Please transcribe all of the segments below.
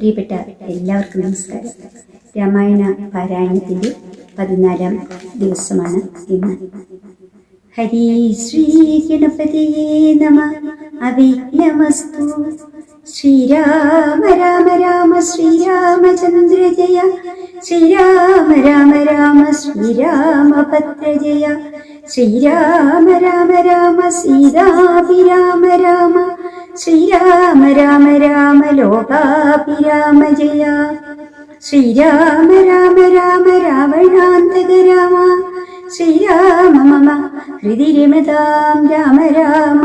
പ്രിയപ്പെട്ട എല്ലാവർക്കും നമസ്കാരം. രാമായണ പാരായണത്തിന്റെ പതിനാലാം ദിവസമാണ് ഇന്ന്. ഹരി ശ്രീ ഗണപതിയേ നമ. അവിഘ്നമസ്തു. ശ്രീരാമ രാമ രാമ ശ്രീരാമചന്ദ്ര ജയ ശ്രീരാമ രാമ രാമ ശ്രീരാമഭദ്ര ജയ ശ്രീരാമ രാമ രാമ സീതാഭിരാമ രാമ. ശ്രീരാമ രാമ രാമ ലോകാഭിരാമ ജയ. ശ്രീരാമ രാമ രാമ രാവണാന്തക രാമ. ശ്രീരാമ മമ ഹൃദി രാമ രാമ.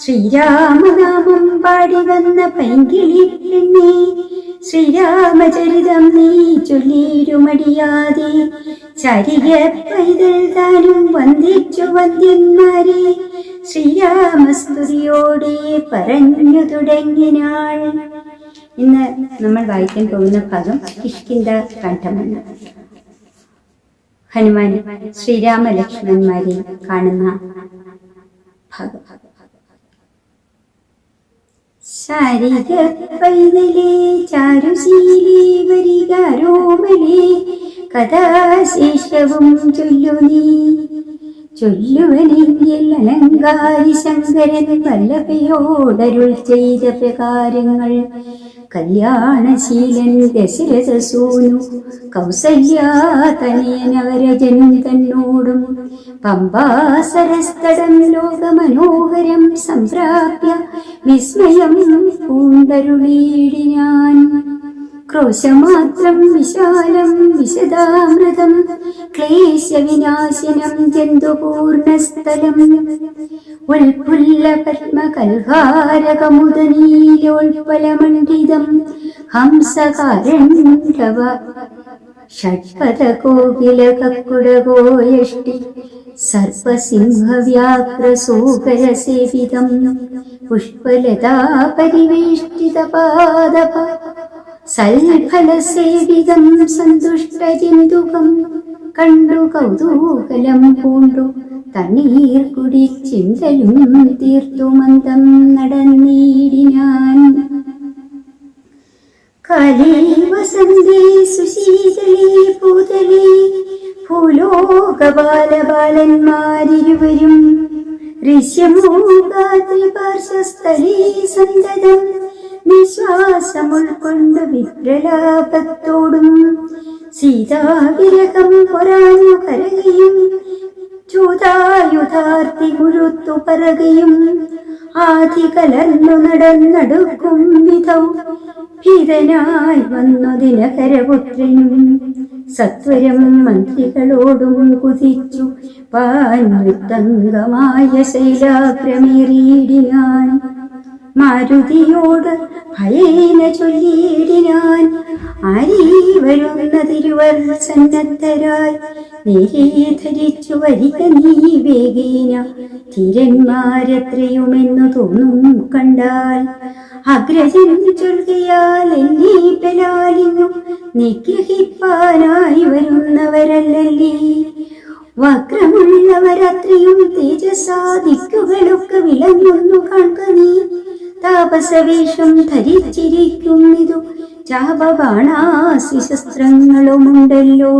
ശ്രീരാമനാമം പാടി വന്ന പൈങ്കിളി പെണ്ണേ ശ്രീരാമചരിതം നീ ചൊല്ലിരുമടിയാതെ ചരിയ പൈതൽ താനും വന്ദിച്ചു വന്ദ്യന്മാരെ ശ്രീരാമസ്തുതിയോടെ പറഞ്ഞു തുടങ്ങിനാൾ. ഇന്ന് നമ്മൾ വായിക്കാൻ പോകുന്ന ഭാഗം കിഷ്കിന്ത കണ്ഠമാണ് ഹനുമാൻ ശ്രീരാമ ലക്ഷ്മണന്മാരെ കാണുന്ന ഭാഗം. ശാരിക പൈതലേ ചാരുശീലേ വരികാരോമലേ കഥാശേഷവും ചൊല്ലു നീ ചൊല്ലുവനെങ്കിൽ അലങ്കാരി ശങ്കരൻ വല്ലഭയോടരുൾ ചെയ്ത പ്രകാരങ്ങൾ. കല്യാണശീലൻ ദശരഥസൂനു കൗസല്യാതനയനവരജൻ തന്നോടും. പമ്പാസരസ്തടം ലോകമനോഹരം സംപ്രാപ്യ വിസ്മയം പൂണ്ടരുളീടിനാൻ ക്രോശമാത്രം വിശാലം വിശദാമൃതം ക്ലേശവിനാശനം ജന്തുപൂർണസ്ഥലം. ഉൽപുല്ല പത്മകൽഹാരകമുദനീലോൽപലമണ്ഡിതം ഹംസകാരണ്ഡവ സർപ്പസിംഹവ്യാഘ്രസൂകരസേവിതം പുഷ്പലതാ പരിവേഷ്ടിതപാദപ സൽഫലസേവിതം സന്തുഷ്ടജിന്തുകം കണ്ടു കൗതൂകലം പൂണ്ടു തണ്ണീർ കുടിച്ചിന്തലും തീർത്തു മന്ദം നടന്നീടിനാൻ കാലേ വസന്തേ സുശീതലേ പൂതലേ ഭൂലോകബാലബാലന്മാരിരുവരും. ഋഷ്യമൂകാത്രിപാർശ്വസ്ഥലേ സന്തതം നിശ്വാസം ഉൾക്കൊണ്ട് വിപ്രലാപത്തോടും. സീതാവിരകം പൊരാഞ്ഞു കരകയും ചൂതായുധാർത്തി കുഴുത്തു പറകയും. ആധി കലർന്നു നടന്നടുക്കും വിധം ഭീതനായി വന്നു ദിനകരപുത്രനും സത്വരം മന്ത്രികളോടും കുതിച്ചു. പാൻവൃത്തംഗമായ ശൈലാഗ്രമേറിയിടിനാൻ മാരുതിയോട് ഭയേന ചൊല്ലിയിടിനാൻ ആരീ വരുന്ന തിരുവർ സന്നദ്ധരായി നേരെ ധരിച്ചു വരിക നീ വേഗീന. തിരന്മാരത്രയുമെന്നു തോന്നും കണ്ടാൽ അഗ്രജൻ ചൊൽകയാൽ എന്നീ ബലാലിഞ്ഞു നിഗ്രഹിപ്പാനായി വരുന്നവരല്ലല്ലേ. വക്രമുള്ളവരത്രയും തേജസാദിക്കുകളൊക്കെ വിളങ്ങുന്നു കാൺക നീ താപസവേഷം ധരിച്ചിരിക്കുന്നിതു. ചാപബാണാസി ശസ്ത്രങ്ങളുമുണ്ടല്ലോ.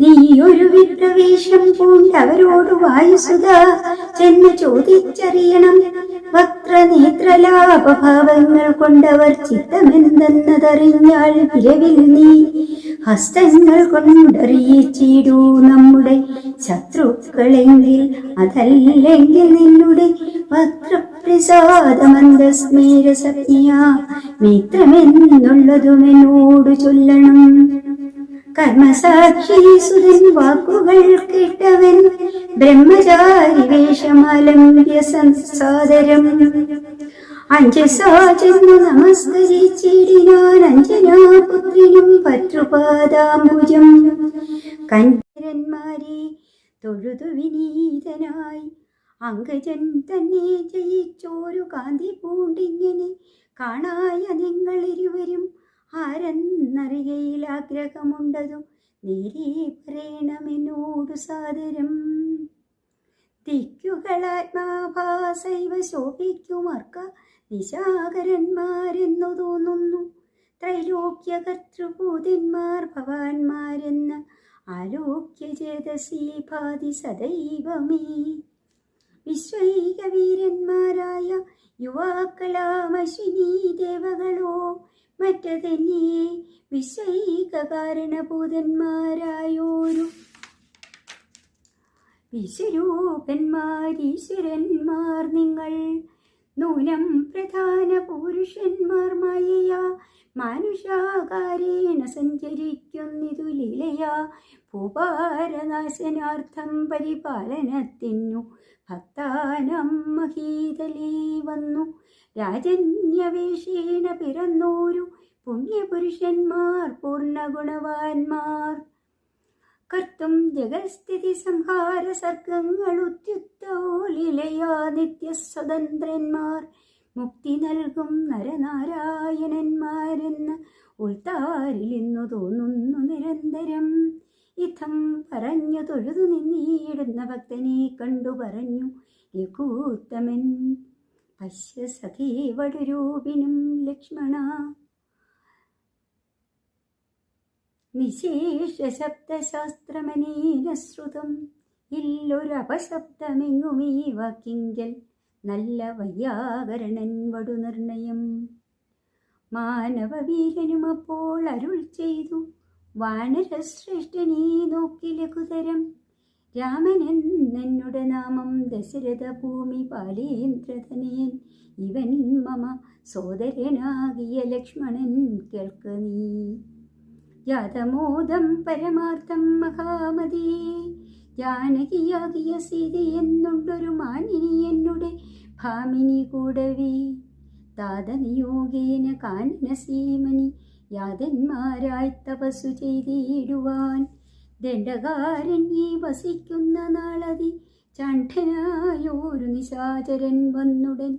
നീ ഒരു വിപ്രവേശം പൂണ്ടവരോട് വായുസുത ചെന്ന് ചോദിച്ചറിയണം. വക്രനേത്രലാഭഭാവങ്ങൾ കൊണ്ടവർ ചിത്തമെന്തെന്നതറിഞ്ഞാൽ വിരവിൽ നീ. ഹസ്തങ്ങൾ കൊണ്ടറിയിച്ചിടൂ നമ്മുടെ ശത്രുക്കളെങ്കിൽ. അതല്ലെങ്കിൽ നിന്നുടെ വക്രപ്രസാദമന്ദസ്മേരസജ്ഞ മിത്രമെന്നുള്ളതുമെന്നോട് ചൊല്ലണം. കർമ്മസാക്ഷി സുതൻ വാക്കുകൾ കേട്ടവൻ ബ്രഹ്മചാരി വേഷമാലംബ്യ സംസാദരം അഞ്ചസാചെന്നു നമസ്കരിച്ചിടിനാൻ അഞ്ജനാപുത്രിനും പത്രുപാദാംബുജം കഞ്ചരന്മാരെ തൊഴുതു വിനീതനായി. അങ്കജൻ തന്നെ ജയിച്ചോരു കാന്തി പൂണ്ടിങ്ങനെ കാണായ നിങ്ങൾ ഇരുവരും ആരെന്നറിയയിൽ ആഗ്രഹമുണ്ടതും നേരെ പറയണമെന്നോടു സാദരം ദിക്കുകളാത്മാഭാസൈവ ശോഭിക്കുമാർക്ക നിശാകരന്മാരെന്നു തോന്നുന്നു. ത്രൈലോക്യകർത്തൃഭൂതന്മാർ ഭവാന്മാരെന്ന് ആലോക്യ ചേതസി ഭാതി സദൈവമേ. വിശ്വൈകവീരന്മാരായ യുവാക്കളാമശ്വിനി ദേവകളോ മറ്റതന്നെ വിശ്വൈക കാരണഭൂതന്മാരായോരു വിശ്വരൂപന്മാരീശ്വരന്മാർ നിങ്ങൾ നൂനം പ്രധാന പുരുഷന്മാർ മായയാ മാനുഷാകാരേണ സഞ്ചരിക്കുന്നിതു ലീലയാ ഭൂപാരനാശനാർത്ഥം പരിപാലനത്തിനു ഭക്താനം മഹീതലേ വന്നു. രാജന്യവേഷേണ പിറന്നോരു പുണ്യപുരുഷന്മാർ പൂർണഗുണവാന്മാർ. കർത്തും ജഗസ്ഥിതി സംഹാര സർഗങ്ങളുത്യുക്തോ ലീലയാ നിത്യസ്വതന്ത്രന്മാർ. മുക്തി നൽകും നരനാരായണന്മാരെന്ന് ഉൾത്താരിലിന്നു തോന്നുന്നു നിരന്തരം. ഇത്തം പറഞ്ഞു തൊഴുതു നിന്നീടുന്ന ഭക്തനെ കണ്ടു പറഞ്ഞു ലഘൂത്തമൻ പശ്യ സഖീവടുരൂപിനും ലക്ഷ്മണ. നിശേഷ ശബ്ദശാസ്ത്രമനേന ശ്രുതം ഇല്ലൊരപശബ്ദമെങ്ങുമീ വാക്കിങ്കൽ നല്ല വയ്യാകരണൻ വടുനിർണയം മാനവവീരനും അപ്പോൾ അരുൾ ചെയ്തു വാനരശ്രേഷ്ഠനീ നോക്കി ലഘുതരം. രാമനെന്നുടെ നാമം ദശരഥ ഭൂമി പാലേന്ദ്രതനയൻ ഇവൻ മമ സോദരനാകിയ ലക്ഷ്മണൻ കേൾക്ക നീ. യാതമോദം പരമാർത്ഥം മഹാമതി. ജാനകിയാകിയ സീത എന്നുണ്ടൊരു മാനിനി എന്നുടെ ഭാമിനി കൂടവി. താതനിയോഗേന കാനന സീമനി യാതന്മാരായി തപസ്സു ചെയ്തിടുവാൻ ഈ വസിക്കുന്ന നാളതി ചണ്ഠനായോരു നിശാചരൻ വന്നുടൻ.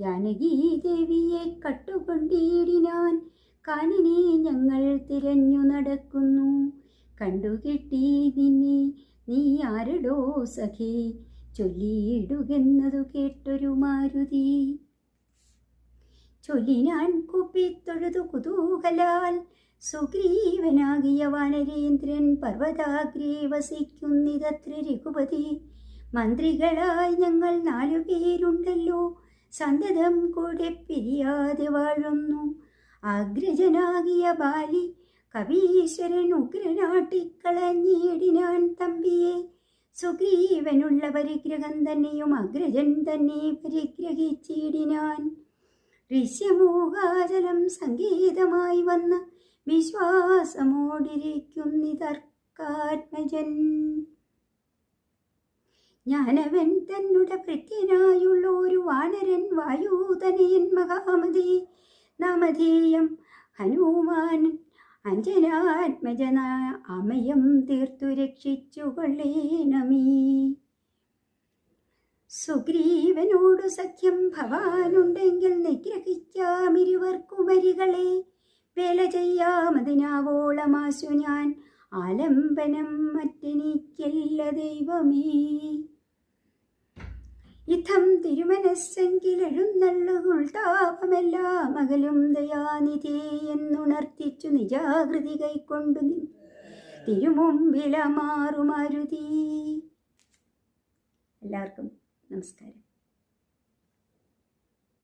ജാനകീദേവിയെ കട്ടുകൊണ്ടിടിനാൻ കാനിനെ ഞങ്ങൾ തിരഞ്ഞു നടക്കുന്നു. കണ്ടുകിട്ടി നിന്നെ നീ ആരടോ സഖേ? ചൊല്ലിയിടുകെന്നതു കേട്ടൊരു മാരുതി. ചൊല്ലിനാൻ കുപ്പിത്തൊഴുതു കുതൂഹലാൽ. സുഗ്രീവനാകിയ വാനരേന്ദ്രൻ പർവതാഗ്രേ വസിക്കുന്നിതത്ര രഘുപതി. മന്ത്രികളായി ഞങ്ങൾ നാലു പേരുണ്ടല്ലോ സന്തതം കൂടെ പിരിയാതെ വാഴുന്നു. അഗ്രജനാകിയ ബാലി കവീശ്വരൻ ഉഗ്രനാട്ടിക്കളഞ്ഞിടിനാൻ തമ്പിയെ. സുഗ്രീവനുള്ള പരിഗ്രഹം തന്നെയും അഗ്രജൻ തന്നെ പരിഗ്രഹിച്ചിടിനാൻ. ഋഷ്യമൂഹാചലം സംഗീതമായി വന്ന വിശ്വാസമോടിരിക്കുന്നിതർക്കാത്മജൻ. ജ്ഞാനവൻ തന്നുട ഭൃത്യനായുള്ള ഒരു വാനരൻ വായൂതനയൻ മഹാമതി. നാമധേയം ഹനുമാൻ അഞ്ജനാത്മജന അമയം തീർത്തു രക്ഷിച്ചു കൊള്ളേണമേ സുഗ്രീവനോടു സഖ്യം ഭവാനുണ്ടെങ്കിൽ നിഗ്രഹിക്കാമിരുവർക്കും വരികളെ. വേല ചെയ്യാമതിനാവോളമാശു ഞാൻ. ആലംബനം മറ്റെനിക്കല്ല ദൈവമേ. ഇഥം തിരുമനസ്സെങ്കിൽ എഴുന്നള്ളുകൾ താപമെല്ലാം അകലും ദയാനിധേ എന്നുണർത്തിച്ചു നിജാകൃതി കൈക്കൊണ്ടു തിരുമുമ്പിലമാറുമരുതി. എല്ലാവർക്കും നമസ്കാരം.